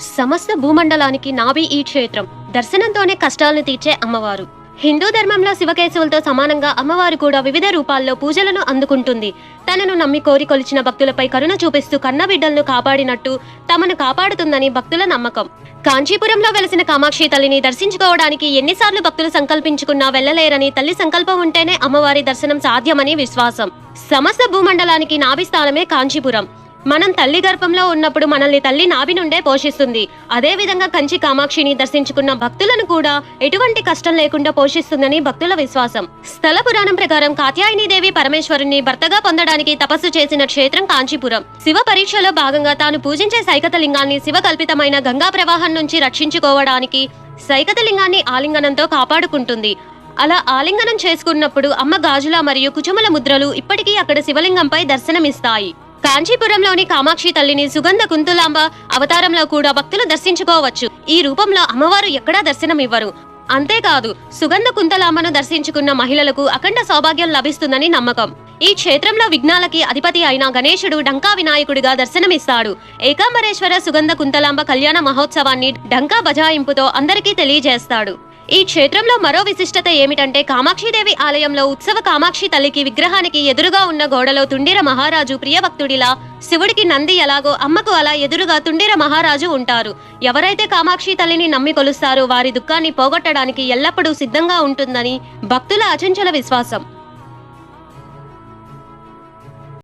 సమస్త భూమండలానికి నాభి ఈ క్షేత్రం. దర్శనంతోనే కష్టాలను తీర్చే అమ్మవారు. హిందూ ధర్మంలో శివకేశవులతో సమానంగా అమ్మవారు కూడా వివిధ రూపాల్లో పూజలను అందుకుంటుంది. తనను నమ్మి కోరి కొలిచిన భక్తులపై కరుణ చూపిస్తూ కన్నబిడ్డలను కాపాడినట్టు తమను కాపాడుతుందని భక్తుల నమ్మకం. కాంచీపురంలో వెలసిన కామాక్షి తల్లిని దర్శించుకోవడానికి ఎన్నిసార్లు భక్తులు సంకల్పించుకున్నా వెళ్ళలేరని తల్లి సంకల్పం ఉంటేనే అమ్మవారి దర్శనం సాధ్యమని విశ్వాసం. సమస్త భూమండలానికి నాభిస్థానమే కాంచీపురం. మనం తల్లి గర్భంలో ఉన్నప్పుడు మనల్ని తల్లి నాభి నుండే పోషిస్తుంది. అదే విధంగా కంచి కామాక్షిని దర్శించుకున్న భక్తులను కూడా ఎటువంటి కష్టం లేకుండా పోషిస్తుందని భక్తుల విశ్వాసం. స్థల పురాణం ప్రకారం కాత్యాయని దేవి పరమేశ్వరుని భర్తగా పొందడానికి తపస్సు చేసిన క్షేత్రం కాంచీపురం. శివ పరీక్షలో భాగంగా తాను పూజించే సైకత లింగాన్ని శివ కల్పితమైన గంగా ప్రవాహం నుంచి రక్షించుకోవడానికి సైకత లింగాన్ని ఆలింగనంతో కాపాడుకుంటుంది. అలా ఆలింగనం చేసుకున్నప్పుడు అమ్మ గాజుల మరియు కుచుమల ముద్రలు ఇప్పటికీ అక్కడ శివలింగంపై దర్శనమిస్తాయి. కాంచీపురంలోని కామాక్షి తల్లిని సుగంధ కుంతులాంబ అవతారంలో కూడా భక్తులు దర్శించుకోవచ్చు. ఈ రూపంలో అమ్మవారు ఎక్కడా దర్శనమివ్వరు. అంతేకాదు సుగంధ కుంతలాంబను దర్శించుకున్న మహిళలకు అఖండ సౌభాగ్యం లభిస్తుందని నమ్మకం. ఈ క్షేత్రంలో విఘ్నాలకి అధిపతి అయిన గణేశుడు డంకా వినాయకుడిగా దర్శనమిస్తాడు. ఏకాంబరేశ్వర సుగంధ కుంతలాంబ కళ్యాణ మహోత్సవాన్ని డంకా బజాయింపుతో అందరికీ తెలియజేస్తాడు. ఈ క్షేత్రంలో మరో విశిష్టత ఏమిటంటే కామాక్షిదేవి ఆలయంలో ఉత్సవ కామాక్షి తల్లికి విగ్రహానికి ఎదురుగా ఉన్న గోడలో తుండిర మహారాజు ప్రియభక్తుడిలా శివుడికి నంది ఎలాగో అమ్మకు అలా ఎదురుగా తుండిర మహారాజు ఉంటారు. ఎవరైతే కామాక్షి తల్లిని నమ్మి కొలుస్తారో వారి దుఃఖాన్ని పోగొట్టడానికి ఎల్లప్పుడూ సిద్ధంగా ఉంటుందని భక్తుల అచంచల విశ్వాసం.